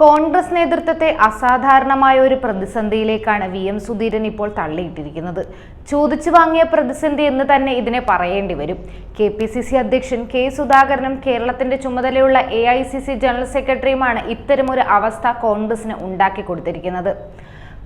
കോൺഗ്രസ് നേതൃത്വത്തെ അസാധാരണമായ ഒരു പ്രതിസന്ധിയിലേക്കാണ് വി എം സുധീരൻ ഇപ്പോൾ തള്ളിയിട്ടിരിക്കുന്നത്. ചോദിച്ചു വാങ്ങിയ പ്രതിസന്ധി എന്ന് തന്നെ ഇതിനെ പറയേണ്ടി വരും. കെ പി സി സി അധ്യക്ഷൻ കെ സുധാകരനും കേരളത്തിന്റെ ചുമതലയുള്ള A I C C general സെക്രട്ടറിയുമാണ് ഇത്തരമൊരു അവസ്ഥ കോൺഗ്രസിന് ഉണ്ടാക്കി കൊടുത്തിരിക്കുന്നത്.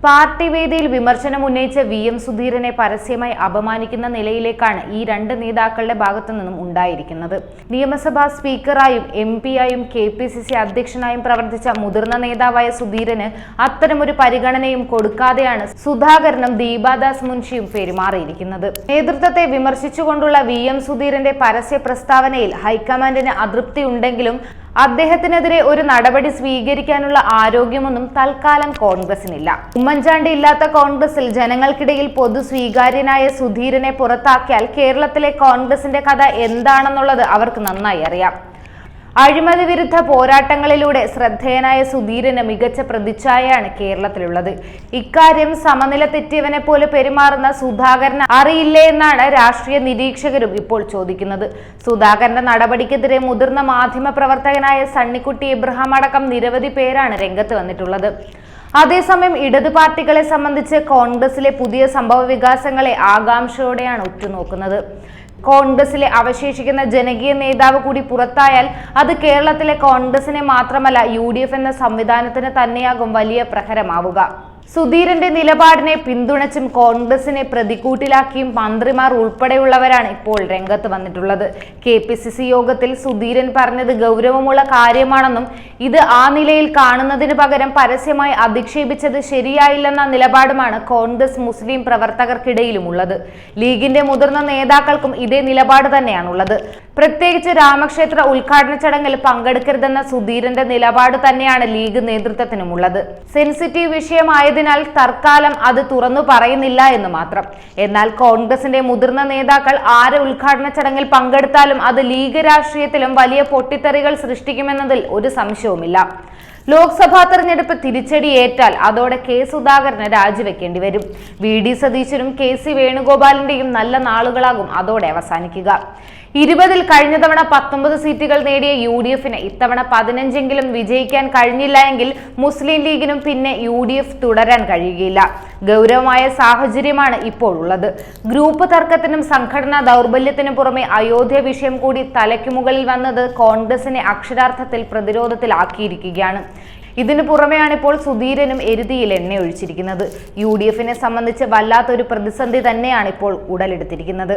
പാർട്ടി വേദിയിൽ വിമർശനം ഉന്നയിച്ച വി എം സുധീരനെ പരസ്യമായി അപമാനിക്കുന്ന നിലയിലേക്കാണ് ഈ രണ്ട് നേതാക്കളുടെ ഭാഗത്തു നിന്നും ഉണ്ടായിരിക്കുന്നത്. നിയമസഭാ സ്പീക്കറായും എം പിയായും കെ പി സി സി അധ്യക്ഷനായും പ്രവർത്തിച്ച മുതിർന്ന നേതാവായ സുധീരന് അത്തരമൊരു പരിഗണനയും കൊടുക്കാതെയാണ് സുധാകരനും ദീപാദാസ് മുൻഷിയും പെരുമാറിയിരിക്കുന്നത്. നേതൃത്വത്തെ വിമർശിച്ചുകൊണ്ടുള്ള വി എം സുധീരന്റെ പരസ്യ പ്രസ്താവനയിൽ ഹൈക്കമാൻഡിന് അതൃപ്തിയുണ്ടെങ്കിലും അദ്ദേഹത്തിനെതിരെ ഒരു നടപടി സ്വീകരിക്കാനുള്ള ആരോഗ്യമൊന്നും തൽക്കാലം കോൺഗ്രസിനില്ല. ഉമ്മൻചാണ്ടി ഇല്ലാത്ത കോൺഗ്രസിൽ ജനങ്ങൾക്കിടയിൽ പൊതു സ്വീകാര്യനായ സുധീരനെ പുറത്താക്കിയാൽ കേരളത്തിലെ കോൺഗ്രസിന്റെ കഥ എന്താണെന്നുള്ളത് അവർക്ക് നന്നായി അറിയാം. അഴിമതി വിരുദ്ധ പോരാട്ടങ്ങളിലൂടെ ശ്രദ്ധേയനായ സുധീരന് മികച്ച പ്രതിച്ഛായയാണ് കേരളത്തിലുള്ളത്. ഇക്കാര്യം സമനില തെറ്റിയവനെ പോലെ പെരുമാറുന്ന സുധാകരന് അറിയില്ലേ എന്നാണ് രാഷ്ട്രീയ നിരീക്ഷകരും ഇപ്പോൾ ചോദിക്കുന്നത്. സുധാകരന്റെ നടപടിക്കെതിരെ മുതിർന്ന മാധ്യമ പ്രവർത്തകനായ സണ്ണിക്കുട്ടി ഇബ്രഹാം അടക്കം നിരവധി പേരാണ് രംഗത്ത് വന്നിട്ടുള്ളത്. അതേസമയം ഇടത് പാർട്ടികളെ സംബന്ധിച്ച് കോൺഗ്രസിലെ പുതിയ സംഭവ വികാസങ്ങളെ ആകാംക്ഷയോടെയാണ് ഉറ്റുനോക്കുന്നത്. കോൺഗ്രസിലെ അവശേഷിക്കുന്ന ജനകീയ നേതാവ് കൂടി പുറത്തായാൽ അത് കേരളത്തിലെ കോൺഗ്രസിനെ മാത്രമല്ല യു എന്ന സംവിധാനത്തിന് തന്നെയാകും വലിയ പ്രഹരമാവുക. സുധീരന്റെ നിലപാടിനെ പിന്തുണച്ചും കോൺഗ്രസിനെ പ്രതിക്കൂട്ടിലാക്കിയും മന്ത്രിമാർ ഉൾപ്പെടെയുള്ളവരാണ് ഇപ്പോൾ രംഗത്ത് വന്നിട്ടുള്ളത്. കെ പി സി സി യോഗത്തിൽ സുധീരൻ പറഞ്ഞത് ഗൗരവമുള്ള കാര്യമാണെന്നും ഇത് ആ നിലയിൽ കാണുന്നതിന് പകരം പരസ്യമായി അധിക്ഷേപിച്ചത് ശരിയായില്ലെന്ന നിലപാടുമാണ് കോൺഗ്രസ് മുസ്ലിം പ്രവർത്തകർക്കിടയിലുമുള്ളത്. ലീഗിന്റെ മുതിർന്ന നേതാക്കൾക്കും ഇതേ നിലപാട് തന്നെയാണുള്ളത്. പ്രത്യേകിച്ച് രാമക്ഷേത്ര ഉദ്ഘാടന ചടങ്ങിൽ പങ്കെടുക്കരുതെന്ന സുധീരന്റെ നിലപാട് തന്നെയാണ് ലീഗ് നേതൃത്വത്തിനുമുള്ളത്. സെൻസിറ്റീവ് വിഷയമായതിനാൽ തൽക്കാലം അത് തുറന്നു പറയുന്നില്ല എന്ന് മാത്രം. എന്നാൽ കോൺഗ്രസിന്റെ മുതിർന്ന നേതാക്കൾ ആരെ ഉദ്ഘാടന ചടങ്ങിൽ പങ്കെടുത്താലും അത് ലീഗ് രാഷ്ട്രീയത്തിലും വലിയ പൊട്ടിത്തെറികൾ സൃഷ്ടിക്കുമെന്നതിൽ ഒരു സംശയവുമില്ല. ലോക്സഭാ തെരഞ്ഞെടുപ്പ് തിരിച്ചടി ഏറ്റാൽ അതോടെ കെ സുധാകരന് രാജിവെക്കേണ്ടി വരും. വി ഡി സതീശനും കെ സി വേണുഗോപാലിന്റെയും നല്ല നാളുകളാകും അതോടെ അവസാനിക്കുക. ഇരുപതിൽ കഴിഞ്ഞ തവണ പത്തൊമ്പത് സീറ്റുകൾ നേടിയ യു ഡി എഫിന് ഇത്തവണ പതിനഞ്ചെങ്കിലും വിജയിക്കാൻ കഴിഞ്ഞില്ല എങ്കിൽ മുസ്ലിം ലീഗിനും പിന്നെ യു ഡി എഫ് തുടരാൻ കഴിയുകയില്ല. ഗൗരവമായ സാഹചര്യമാണ് ഇപ്പോൾ ഉള്ളത് ഗ്രൂപ്പ് തർക്കത്തിനും സംഘടനാ ദൗർബല്യത്തിനും പുറമെ അയോധ്യ വിഷയം കൂടി തലയ്ക്കു മുകളിൽ വന്നത് കോൺഗ്രസിനെ അക്ഷരാർത്ഥത്തിൽ പ്രതിരോധത്തിലാക്കിയിരിക്കുകയാണ്. ഇതിനു പുറമെയാണ് ഇപ്പോൾ സുധീരനും എരുതിയിൽ എണ്ണ ഒഴിച്ചിരിക്കുന്നത്. യു ഡി എഫിനെ സംബന്ധിച്ച് വല്ലാത്തൊരു പ്രതിസന്ധി തന്നെയാണ് ഇപ്പോൾ ഉടലെടുത്തിരിക്കുന്നത്.